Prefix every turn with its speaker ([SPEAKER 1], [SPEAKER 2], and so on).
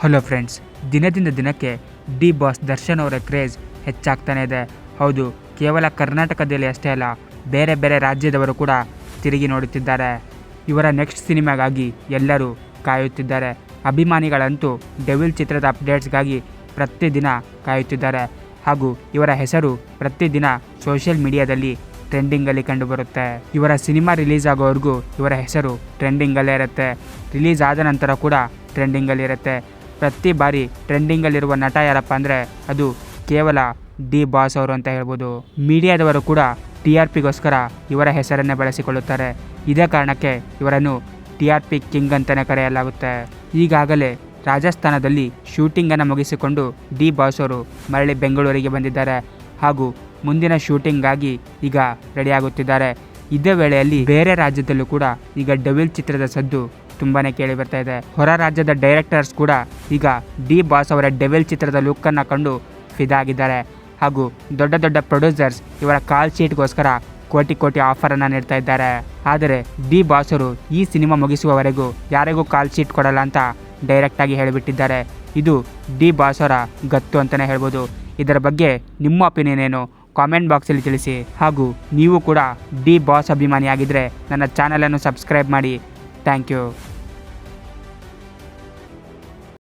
[SPEAKER 1] Hello friends ದಿನದಿಂದ ದಿನಕ್ಕೆ D boss Darshan ಅವರ ಕ್ರೇಜ್ ಹೆಚ್ಚಾಗ್ತಾನೆ ಇದೆ. ಹೌದು, ಕೇವಲ ಕರ್ನಾಟಕದಲ್ಲಿ ಅಷ್ಟೇ ಅಲ್ಲ, ಬೇರೆ ಬೇರೆ ರಾಜ್ಯದವರು ಕೂಡ ತಿರುಗಿ ನೋಡುತ್ತಿದ್ದಾರೆ. ಇವರ ನೆಕ್ಸ್ಟ್ ಸಿನಿಮಾಗಾಗಿ ಎಲ್ಲರೂ ಕಾಯುತ್ತಿದ್ದಾರೆ. ಅಭಿಮಾನಿಗಳಂತೂ ಡೆವಿಲ್ ಚಿತ್ರದ ಅಪ್ಡೇಟ್ಸ್ಗಾಗಿ ಪ್ರತಿದಿನ ಕಾಯುತ್ತಿದ್ದಾರೆ. ಹಾಗೂ ಇವರ ಹೆಸರು ಪ್ರತಿದಿನ ಸೋಷಿಯಲ್ ಮೀಡಿಯಾದಲ್ಲಿ ಟ್ರೆಂಡಿಂಗಲ್ಲಿ ಕಂಡುಬರುತ್ತೆ ಇವರ ಸಿನಿಮಾ ರಿಲೀಸ್ ಆಗೋವರೆಗೂ ಇವರ ಹೆಸರು ಟ್ರೆಂಡಿಂಗಲ್ಲೇ ಇರುತ್ತೆ. ರಿಲೀಸ್ ಆದ ನಂತರ ಕೂಡ ಟ್ರೆಂಡಿಂಗಲ್ಲಿರುತ್ತೆ ಪ್ರತಿ ಬಾರಿ ಟ್ರೆಂಡಿಂಗಲ್ಲಿರುವ ನಟ ಯಾರಪ್ಪ ಅಂದರೆ ಅದು ಕೇವಲ ಡಿ ಬಾಸ್ ಅವರು ಅಂತ ಹೇಳ್ಬೋದು. ಮೀಡಿಯಾದವರು ಕೂಡ ಟಿ ಆರ್ ಪಿಗೋಸ್ಕರ ಇವರ ಹೆಸರನ್ನೇ ಬಳಸಿಕೊಳ್ಳುತ್ತಾರೆ. ಇದೇ ಕಾರಣಕ್ಕೆ ಇವರನ್ನು ಟಿ ಆರ್ ಪಿ ಕಿಂಗ್ ಅಂತಲೇ ಕರೆಯಲಾಗುತ್ತೆ. ಈಗಾಗಲೇ ರಾಜಸ್ಥಾನದಲ್ಲಿ ಶೂಟಿಂಗನ್ನು ಮುಗಿಸಿಕೊಂಡು ಡಿ ಬಾಸ್ ಅವರು ಮರಳಿ ಬೆಂಗಳೂರಿಗೆ ಬಂದಿದ್ದಾರೆ. ಹಾಗೂ ಮುಂದಿನ ಶೂಟಿಂಗಾಗಿ ಈಗ ರೆಡಿಯಾಗುತ್ತಿದ್ದಾರೆ ಇದೇ ವೇಳೆಯಲ್ಲಿ ಬೇರೆ ರಾಜ್ಯದಲ್ಲೂ ಕೂಡ ಈಗ ಡವಿಲ್ ಚಿತ್ರದ ಸದ್ದು ತುಂಬಾನೇ ಕೇಳಿ ಬರ್ತಾ ಇದೆ. ಹೊರ ರಾಜ್ಯದ ಡೈರೆಕ್ಟರ್ಸ್ ಕೂಡ ಈಗ ಡಿ ಬಾಸ್ ಅವರ ಡೆವಿಲ್ ಚಿತ್ರದ ಲುಕ್ಕನ್ನು ಕಂಡು ಫಿದಾಗಿದ್ದಾರೆ ಹಾಗೂ ದೊಡ್ಡ ದೊಡ್ಡ ಪ್ರೊಡ್ಯೂಸರ್ಸ್ ಇವರ ಕಾಲ್ ಶೀಟ್ಗೋಸ್ಕರ ಕೋಟಿ ಕೋಟಿ ಆಫರ್ ಅನ್ನ ನೀಡ್ತಾ ಇದ್ದಾರೆ. ಆದರೆ ಡಿ ಬಾಸರು ಈ ಸಿನಿಮಾ ಮುಗಿಸುವವರೆಗೂ ಯಾರಿಗೂ ಕಾಲ್ ಶೀಟ್ ಕೊಡಲ್ಲ ಅಂತ ಡೈರೆಕ್ಟ್ ಆಗಿ ಹೇಳಿಬಿಟ್ಟಿದ್ದಾರೆ. ಇದು ಡಿ ಬಾಸರ ಗತ್ತು ಅಂತಲೇ ಹೇಳ್ಬೋದು. ಇದರ ಬಗ್ಗೆ ನಿಮ್ಮ ಒಪಿನಿಯನ್ ಏನು? ಕಾಮೆಂಟ್ ಬಾಕ್ಸಲ್ಲಿ ತಿಳಿಸಿ. ಹಾಗೂ ನೀವು ಕೂಡ ಡಿ ಬಾಸ್ ಅಭಿಮಾನಿಯಾಗಿದ್ದರೆ ನನ್ನ ಚಾನಲನ್ನು ಸಬ್ಸ್ಕ್ರೈಬ್ ಮಾಡಿ. Thank you.